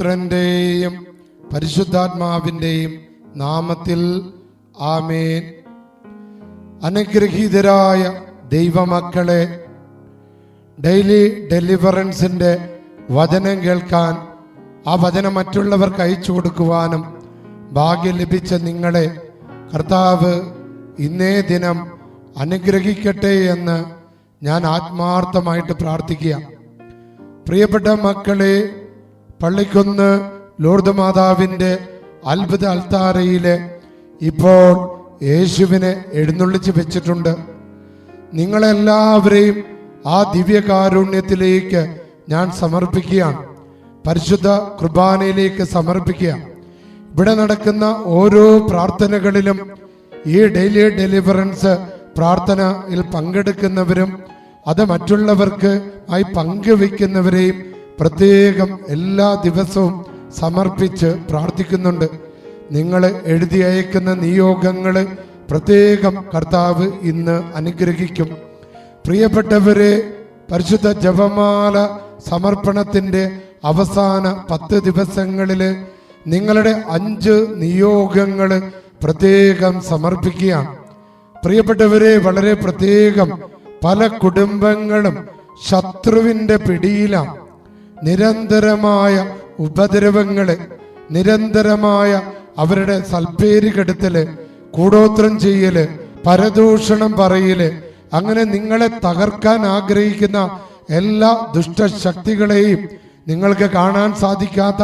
പുത്രന്റെയും പരിശുദ്ധാത്മാവിന്റെയും നാമത്തിൽ ആമേൻ. അനുഗ്രഹീതരായ ദൈവമക്കളെ ഡെയിലി ഡെലിവറൻസിന്റെ വചനം കേൾക്കാൻ ആ വചനം മറ്റുള്ളവർക്ക് അയച്ചു കൊടുക്കുവാനും ഭാഗ്യം ലഭിച്ച നിങ്ങളെ കർത്താവ് ഇന്നേ ദിനം അനുഗ്രഹിക്കട്ടെ എന്ന് ഞാൻ ആത്മാർത്ഥമായിട്ട് പ്രാർത്ഥിക്കുക. പ്രിയപ്പെട്ട മക്കളെ പള്ളിക്കുന്ന് ലോർദ് മാതാവിന്റെ അത്ഭുത അൽത്താരയിൽ ഇപ്പോൾ യേശുവിനെ എഴുന്നള്ളിച്ച് വെച്ചിട്ടുണ്ട്. നിങ്ങളെല്ലാവരെയും ആ ദിവ്യകാരുണ്യത്തിലേക്ക് ഞാൻ സമർപ്പിക്കുകയാണ്. പരിശുദ്ധ കുർബാനയിലേക്ക് സമർപ്പിക്കുക ഇവിടെ നടക്കുന്ന ഓരോ പ്രാർത്ഥനകളിലും ഈ ഡെയിലി ഡെലിവറൻസ് പ്രാർത്ഥനയിൽ പങ്കെടുക്കുന്നവരും അത് മറ്റുള്ളവർക്ക് ആയി പങ്കുവെക്കുന്നവരെയും പ്രത്യേകം എല്ലാ ദിവസവും സമർപ്പിച്ച് പ്രാർത്ഥിക്കുന്നുണ്ട്. നിങ്ങൾ എഴുതി അയക്കുന്ന നിയോഗങ്ങൾ പ്രത്യേകം കർത്താവ് ഇന്ന് അനുഗ്രഹിക്കും. പ്രിയപ്പെട്ടവരെ പരിശുദ്ധ ജപമാല സമർപ്പണത്തിന്റെ അവസാന പത്ത് ദിവസങ്ങളിൽ നിങ്ങളുടെ അഞ്ച് നിയോഗങ്ങൾ പ്രത്യേകം സമർപ്പിക്കുകയാണ്. പ്രിയപ്പെട്ടവരെ വളരെ പ്രത്യേകം പല കുടുംബങ്ങളും ശത്രുവിന്റെ പിടിയിലാണ്. നിരന്തരമായ ഉപദ്രവങ്ങൾ നിരന്തരമായ അവരുടെ സൽപ്പേര് കെടുത്തൽ കൂടോത്രം ചെയ്യൽ പരദൂഷണം പറയൽ അങ്ങനെ നിങ്ങളെ തകർക്കാൻ ആഗ്രഹിക്കുന്ന എല്ലാ ദുഷ്ടശക്തികളെയും നിങ്ങൾക്ക് കാണാൻ സാധിക്കാത്ത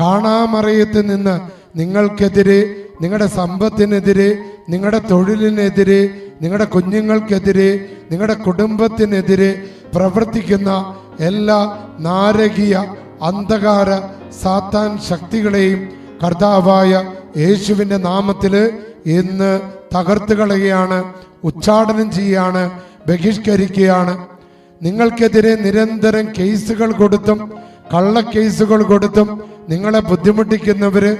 കാണാമറയത്ത് നിന്ന് നിങ്ങൾക്കെതിരെ നിങ്ങളുടെ സമ്പത്തിനെതിരെ നിങ്ങളുടെ തൊഴിലിനെതിരെ നിങ്ങളുടെ കുഞ്ഞുങ്ങൾക്കെതിരെ നിങ്ങളുടെ കുടുംബത്തിനെതിരെ പ്രവർത്തിക്കുന്ന എല്ലാ നാരകീയ അന്ധകാര സാത്താൻ ശക്തികളെയും കർത്താവായ യേശുവിന്റെ നാമത്തിൽ ഇന്ന് തകർത്ത് കളയുകയാണ് ഉച്ചാടനം ചെയ്യുകയാണ് ബഹിഷ്കരിക്കുകയാണ്. നിങ്ങൾക്കെതിരെ നിരന്തരം കേസുകൾ കൊടുത്തും കള്ള കേസുകൾ കൊടുത്തും നിങ്ങളെ ബുദ്ധിമുട്ടിക്കുന്നവര്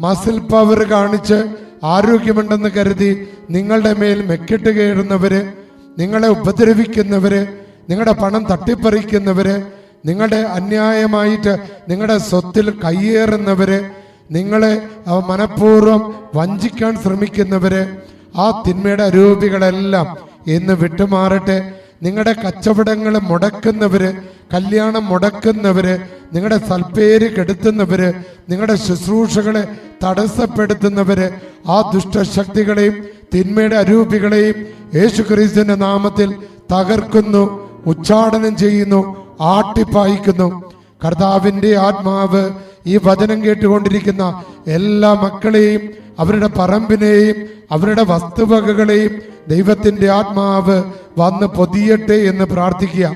മസിൽ പവർ കാണിച്ച് ആരോഗ്യമുണ്ടെന്ന് കരുതി നിങ്ങളുടെ മേൽ മെക്കിട്ട് കയറുന്നവര് നിങ്ങളെ ഉപദ്രവിക്കുന്നവര് നിങ്ങളുടെ പണം തട്ടിപ്പറിക്കുന്നവര് നിങ്ങളുടെ അന്യായമായിട്ട് നിങ്ങളുടെ സ്വത്തിൽ കയ്യേറുന്നവര് നിങ്ങളെ മനഃപൂർവം വഞ്ചിക്കാൻ ശ്രമിക്കുന്നവര് ആ തിന്മയുടെ അരൂപികളെല്ലാം ഇന്ന് വിട്ടുമാറട്ടെ. നിങ്ങളുടെ കച്ചവടങ്ങൾ മുടക്കുന്നവര് കല്യാണം മുടക്കുന്നവര് നിങ്ങളുടെ സൽപ്പേര് കെടുത്തുന്നവര് നിങ്ങളുടെ ശുശ്രൂഷകളെ തടസ്സപ്പെടുത്തുന്നവര് ആ ദുഷ്ടശക്തികളെയും തിന്മയുടെ അരൂപികളെയും യേശു ക്രിസ്തുവിന്റെ നാമത്തിൽ തകർക്കുന്നു. ഉച്ചാടനം ചെയ്യുന്നു ആട്ടിപ്പായിക്കുന്നു. കർത്താവിന്റെ ആത്മാവ് ഈ വചനം കേട്ടുകൊണ്ടിരിക്കുന്ന എല്ലാ മക്കളെയും അവരുടെ പറമ്പിനെയും അവരുടെ വസ്തുവകകളെയും ദൈവത്തിന്റെ ആത്മാവ് വന്ന് പൊതിയട്ടെ എന്ന് പ്രാർത്ഥിക്കുക.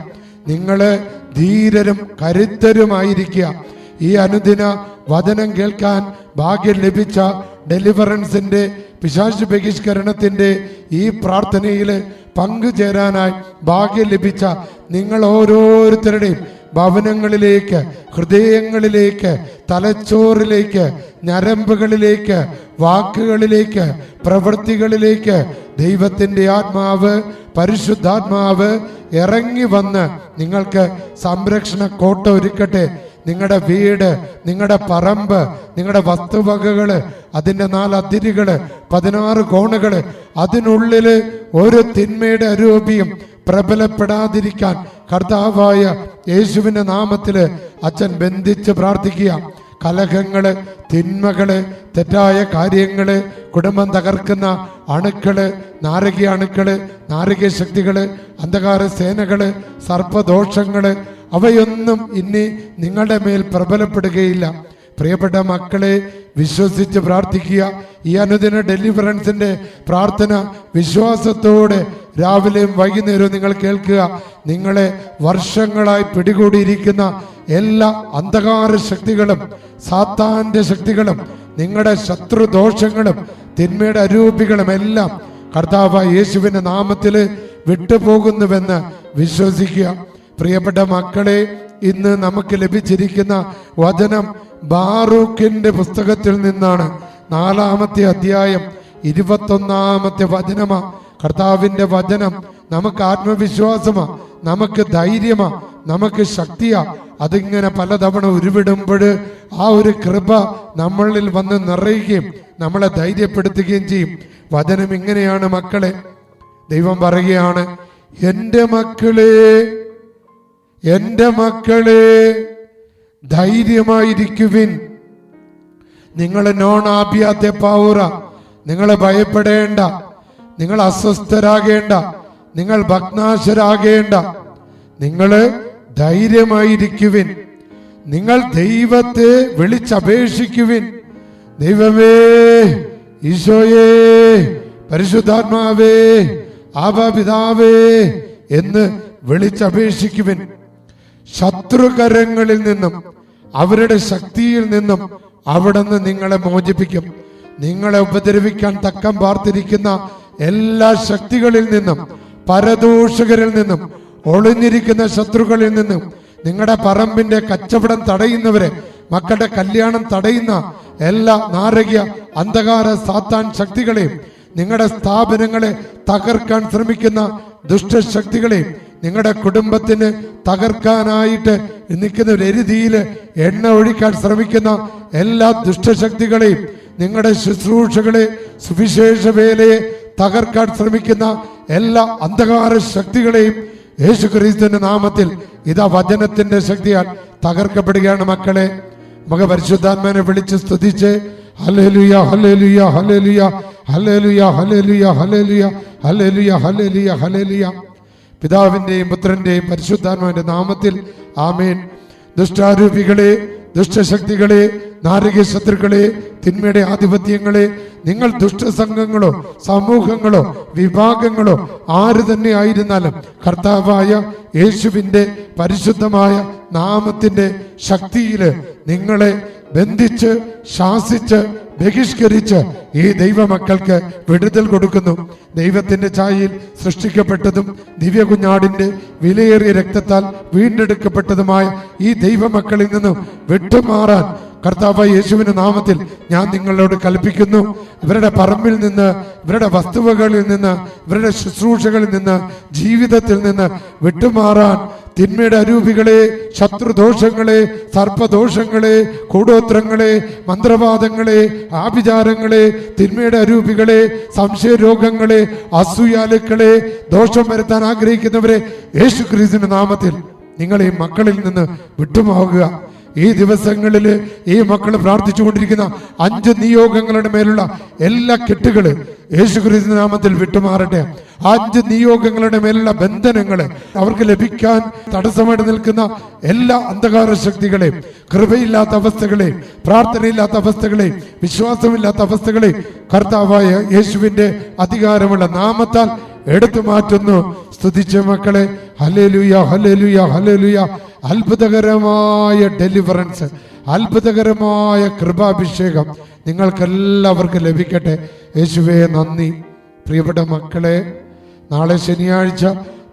നിങ്ങൾ ധീരരും കരുത്തരുമായിരിക്കുക. ഈ അനുദിന വചനം കേൾക്കാൻ ഭാഗ്യം ലഭിച്ച ഡെലിവറൻസിന്റെ പിശാച് ബഹിഷ്കരണത്തിന്റെ ഈ പ്രാർത്ഥനയിൽ പങ്കുചേരാനായി ഭാഗ്യം ലഭിച്ച നിങ്ങൾ ഓരോരുത്തരുടെയും ഭവനങ്ങളിലേക്ക് ഹൃദയങ്ങളിലേക്ക് തലച്ചോറിലേക്ക് ഞരമ്പുകളിലേക്ക് വാക്കുകളിലേക്ക് പ്രവൃത്തികളിലേക്ക് ദൈവത്തിന്റെ ആത്മാവ് പരിശുദ്ധാത്മാവ് ഇറങ്ങി വന്ന് നിങ്ങൾക്ക് സംരക്ഷണ കോട്ട ഒരുക്കട്ടെ. നിങ്ങളുടെ വീട് നിങ്ങളുടെ പറമ്പ് നിങ്ങളുടെ വസ്തുവകകൾ അതിന്റെ നാല് അതിരുകൾ പതിനാറ് കോണുകൾ അതിനുള്ളിൽ ഒരു തിന്മയുടെ അരൂപിയും പ്രബലപ്പെടാതിരിക്കാൻ കർത്താവായ യേശുവിന്റെ നാമത്തിൽ അച്ഛൻ ബന്ധിച്ച് പ്രാർത്ഥിക്കുക. കലഹങ്ങൾ തിന്മകൾ തെറ്റായ കാര്യങ്ങൾ കുടുംബം തകർക്കുന്ന അണുക്കൾ നാരകീയ അണുക്കൾ നാരകീയ ശക്തികൾ അന്ധകാര സേനകൾ സർപ്പദോഷങ്ങൾ അവയൊന്നും ഇനി നിങ്ങളുടെ മേൽ പ്രബലപ്പെടുകയില്ല. പ്രിയപ്പെട്ട മക്കളെ വിശ്വസിച്ച് പ്രാർത്ഥിക്കുക. ഈ അനുദിന ഡെലിവറൻസിന്റെ പ്രാർത്ഥന വിശ്വാസത്തോടെ രാവിലെയും വൈകുന്നേരവും നിങ്ങൾ കേൾക്കുക. നിങ്ങളെ വർഷങ്ങളായി പിടികൂടിയിരിക്കുന്ന എല്ലാ അന്ധകാര ശക്തികളും സാത്താന്റെ ശക്തികളും നിങ്ങളുടെ ശത്രുദോഷങ്ങളും തിന്മയുടെ അരൂപികളും എല്ലാം കർത്താവ് യേശുവിന്റെ നാമത്തിൽ വിട്ടുപോകുന്നുവെന്ന് വിശ്വസിക്കുക. പ്രിയപ്പെട്ട മക്കളെ ഇന്ന് നമുക്ക് ലഭിച്ചിരിക്കുന്ന വചനം ബാറൂഖിന്റെ പുസ്തകത്തിൽ നിന്നാണ് നാലാമത്തെ അധ്യായം ഇരുപത്തൊന്നാമത്തെ വചനമാ. കർത്താവിന്റെ വചനം നമുക്ക് ആത്മവിശ്വാസമാ നമുക്ക് ധൈര്യമാ നമുക്ക് ശക്തിയാ. അതിങ്ങനെ പലതവണ ഉരുവിടുമ്പോൾ ആ ഒരു കൃപ നമ്മളിൽ വന്ന് നിറയുകയും നമ്മളെ ധൈര്യപ്പെടുത്തുകയും ചെയ്യും. വചനം ഇങ്ങനെയാണ് മക്കളെ. ദൈവം പറയുകയാണ് എന്റെ മക്കളെ എന്റെ മക്കളെ ധൈര്യമായിരിക്കുവിൻ. നിങ്ങൾ നോൺ ആഭ്യാത്തെ പാവുറ നിങ്ങൾ ഭയപ്പെടേണ്ട നിങ്ങൾ അസ്വസ്ഥരാകേണ്ട നിങ്ങൾ ഭഗ്നാശരാകേണ്ട നിങ്ങൾ ധൈര്യമായിരിക്കുവിൻ. നിങ്ങൾ ദൈവത്തെ വിളിച്ചപേക്ഷിക്കുവിൻ. ദൈവമേ ഈശോയേ പരിശുദ്ധാത്മാവേ ആബാപിതാവേ എന്ന് വിളിച്ചപേക്ഷിക്കുവിൻ. ശത്രുകരങ്ങളിൽ നിന്നും അവരുടെ ശക്തിയിൽ നിന്നും അവിടുന്ന് നിങ്ങളെ മോചിപ്പിക്കും. നിങ്ങളെ ഉപദ്രവിക്കാൻ തക്കം പാർത്തിരിക്കുന്ന എല്ലാ ശക്തികളിൽ നിന്നും പരദൂഷകരിൽ നിന്നും ഒളിഞ്ഞിരിക്കുന്ന ശത്രുക്കളിൽ നിന്നും നിങ്ങളുടെ പറമ്പിന്റെ കച്ചവടം തടയുന്നവരെ മക്കളുടെ കല്യാണം തടയുന്ന എല്ലാ നാരകീയ അന്ധകാര സാത്താൻ ശക്തികളെയും നിങ്ങളുടെ സ്ഥാപനങ്ങളെ തകർക്കാൻ ശ്രമിക്കുന്ന ദുഷ്ടശക്തികളെയും നിങ്ങളുടെ കുടുംബത്തിന് തകർക്കാനായിട്ട് നിൽക്കുന്ന ഒരു എരുതിയിൽ എണ്ണ ഒഴിക്കാൻ ശ്രമിക്കുന്ന എല്ലാ ദുഷ്ടശക്തികളെയും നിങ്ങളുടെ ശുശ്രൂഷകളെ സുവിശേഷ വേലയെ തകർക്കാൻ ശ്രമിക്കുന്ന എല്ലാ അന്ധകാര ശക്തികളെയും യേശു ക്രിസ്തുവിന്റെ നാമത്തിൽ ഇതാ വചനത്തിന്റെ ശക്തിയാൽ തകർക്കപ്പെടുകയാണ് മക്കളെ. നമുക്ക് പരിശുദ്ധാത്മാനെ വിളിച്ച് സ്തുതിച്ച് ഹലേലുയ ഹല്ലേലൂയ ഹല്ലേലൂയ ഹല്ലേലൂയ ഹല്ലേലൂയ ഹല്ലേലൂയ ഹല്ലേലൂയ ഹല്ലേലൂയ ഹല്ലേലൂയ. പിതാവിന്റെയും പുത്രന്റെയും പരിശുദ്ധാത്മാവിന്റെ നാമത്തിൽ ആമേൻ. ദുഷ്ടാരൂപികളെ ദുഷ്ടശക്തികളെ നാരകീയ ശത്രുക്കളെ തിന്മയുടെ ആധിപത്യങ്ങളെ നിങ്ങൾ ദുഷ്ടസംഘങ്ങളോ സമൂഹങ്ങളോ വിഭാഗങ്ങളോ ആര് തന്നെ ആയിരുന്നാലും കർത്താവായ യേശുവിന്റെ പരിശുദ്ധമായ നാമത്തിന്റെ ശക്തിയിൽ നിങ്ങളെ ബന്ധിച്ച് ശാസിച്ച് ബഹിഷ്കരിച്ച് ഈ ദൈവമക്കൾക്ക് വിടുതൽ കൊടുക്കുന്നു. ദൈവത്തിന്റെ ചായയിൽ സൃഷ്ടിക്കപ്പെട്ടതും ദിവ്യകുഞ്ഞാടിന്റെ വിലയേറിയ രക്തത്താൽ വീണ്ടെടുക്കപ്പെട്ടതുമായ ഈ ദൈവമക്കളിൽ നിന്നും വിട്ടുമാറാൻ കർത്താവ് യേശുവിന്റെ നാമത്തിൽ ഞാൻ നിങ്ങളോട് കൽപ്പിക്കുന്നു. ഇവരുടെ പറമ്പിൽ നിന്ന് ഇവരുടെ വസ്തുവകളിൽ നിന്ന് ഇവരുടെ ശുശ്രൂഷകളിൽ നിന്ന് ജീവിതത്തിൽ നിന്ന് വിട്ടുമാറാൻ തിന്മയുടെ അരൂപികളെ ശത്രുദോഷങ്ങളെ സർപ്പദോഷങ്ങളെ കൂടോത്രങ്ങളെ മന്ത്രവാദങ്ങളെ ആഭിചാരങ്ങളെ തിന്മയുടെ അരൂപികളെ സംശയരോഗങ്ങളെ അസൂയാലുക്കളെ ദോഷം വരുത്താൻ ആഗ്രഹിക്കുന്നവരെ യേശു ക്രിസ്തുവിന്റെ നാമത്തിൽ നിങ്ങളെ മക്കളിൽ നിന്ന് വിട്ടുമാകുക ഈ ദിവസങ്ങളിൽ ഈ മക്കൾ പ്രാർത്ഥിച്ചുകൊണ്ടിരിക്കുന്ന അഞ്ച് നിയോഗങ്ങളുടെ മേലുള്ള എല്ലാ കെട്ടുകൾ യേശുക്രിസ്തു നാമത്തിൽ വിട്ടുമാറട്ടെ. അഞ്ച് നിയോഗങ്ങളുടെ മേലുള്ള ബന്ധനങ്ങൾ അവർക്ക് ലഭിക്കാൻ തടസ്സമായിട്ട് നിൽക്കുന്ന എല്ലാ അന്ധകാര ശക്തികളെയും കൃപയില്ലാത്ത അവസ്ഥകളെയും പ്രാർത്ഥനയില്ലാത്ത അവസ്ഥകളെയും വിശ്വാസമില്ലാത്ത അവസ്ഥകളെയും കർത്താവായ യേശുവിന്റെ അധികാരമുള്ള നാമത്താൽ എടുത്തു മാറ്റുന്നു. സ്തുതിച്ച മക്കളെ ഹലേലുയ ഹലേലുയ ഹലേലുയ അത്ഭുതകരമായ ഡെലിവറൻസ് അത്ഭുതകരമായ കൃപാഭിഷേകം നിങ്ങൾക്കെല്ലാവർക്കും ലഭിക്കട്ടെ. യേശുവേ നന്ദി. പ്രിയപ്പെട്ട മക്കളെ നാളെ ശനിയാഴ്ച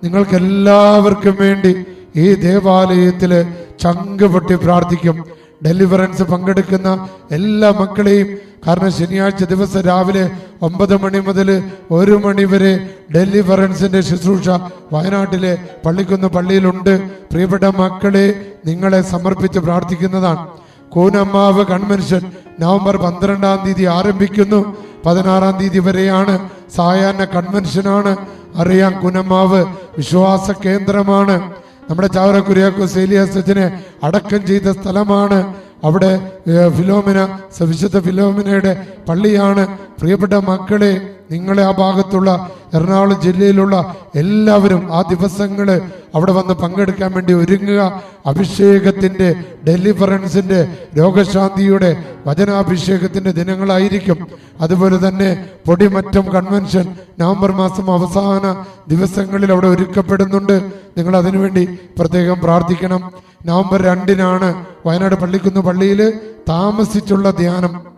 നിങ്ങൾക്കെല്ലാവർക്കും വേണ്ടി ഈ ദേവാലയത്തിൽ ചങ്ക് പൊട്ടി പ്രാർത്ഥിക്കും. ഡെലിവറൻസ് പങ്കെടുക്കുന്ന എല്ലാ മക്കളെയും. കാരണം ശനിയാഴ്ച ദിവസം രാവിലെ ഒമ്പത് മണി മുതൽ ഒരു മണി വരെ ഡെലിവറൻസിന്റെ ശുശ്രൂഷ വയനാട്ടിലെ പള്ളിക്കുന്ന് പള്ളിയിലുണ്ട്. പ്രിയപ്പെട്ട മക്കളെ നിങ്ങളെ സമർപ്പിച്ച് പ്രാർത്ഥിക്കുന്നതാണ്. കൂനമ്മാവ് കൺവെൻഷൻ നവംബർ പന്ത്രണ്ടാം തീയതി ആരംഭിക്കുന്നു. പതിനാറാം തീയതി വരെയാണ് സായാഹ്ന കൺവെൻഷനാണ്. അറിയാം കുനമ്മാവ് വിശ്വാസ കേന്ദ്രമാണ്. നമ്മുടെ ചാവറ കുര്യാക്കോസ് ഏലിയാസച്ചനെ അടക്കം ചെയ്ത സ്ഥലമാണ് അവിടെ ഫിലോമിന സവിശുദ്ധ ഫിലോമിനയുടെ പള്ളിയാണ്. പ്രിയപ്പെട്ട മക്കളെ നിങ്ങളെ ആ ഭാഗത്തുള്ള എറണാകുളം ജില്ലയിലുള്ള എല്ലാവരും ആ ദിവസങ്ങൾ അവിടെ വന്ന് പങ്കെടുക്കാൻ വേണ്ടി ഒരുങ്ങുക. അഭിഷേകത്തിന്റെ ഡെലിവറൻസിന്റെ രോഗശാന്തിയുടെ വചനാഭിഷേകത്തിന്റെ ദിനങ്ങളായിരിക്കും. അതുപോലെ തന്നെ പൊടിമറ്റം കൺവെൻഷൻ നവംബർ മാസം അവസാന ദിവസങ്ങളിൽ അവിടെ ഒരുക്കപ്പെടുന്നുണ്ട്. നിങ്ങൾ അതിനുവേണ്ടി പ്രത്യേകം പ്രാർത്ഥിക്കണം. നവംബർ രണ്ടിനാണ് വയനാട് പള്ളിക്കുന്ന് പള്ളിയിൽ താമസിച്ചുള്ള ധ്യാനം.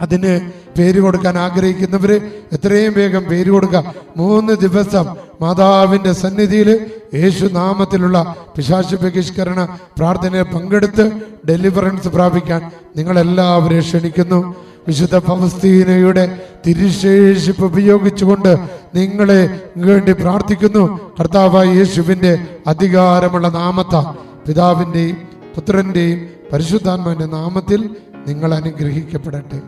അതിന് പേര് കൊടുക്കാൻ ആഗ്രഹിക്കുന്നവര് എത്രയും വേഗം പേര് കൊടുക്കുക മൂന്ന് ദിവസം മാതാവിന്റെ സന്നിധിയിൽ യേശു നാമത്തിലുള്ള പിശാശു ബഹിഷ്കരണ പ്രാർത്ഥനയിൽ പങ്കെടുത്ത് ഡെലിവറൻസ് പ്രാപിക്കാൻ നിങ്ങളെല്ലാവരെയും ക്ഷണിക്കുന്നു. വിശുദ്ധ ഫലസ്തീനയുടെ തിരുശേഷിപ്പ് ഉപയോഗിച്ചുകൊണ്ട് നിങ്ങളെ വേണ്ടി പ്രാർത്ഥിക്കുന്നു. കർത്താവായ യേശുവിന്റെ അധികാരമുള്ള നാമത്ത പിതാവിന്റെയും പുത്രന്റെയും പരിശുദ്ധാത്മാവിന്റെ നാമത്തിൽ നിങ്ങൾ അനുഗ്രഹിക്കപ്പെടട്ടെ.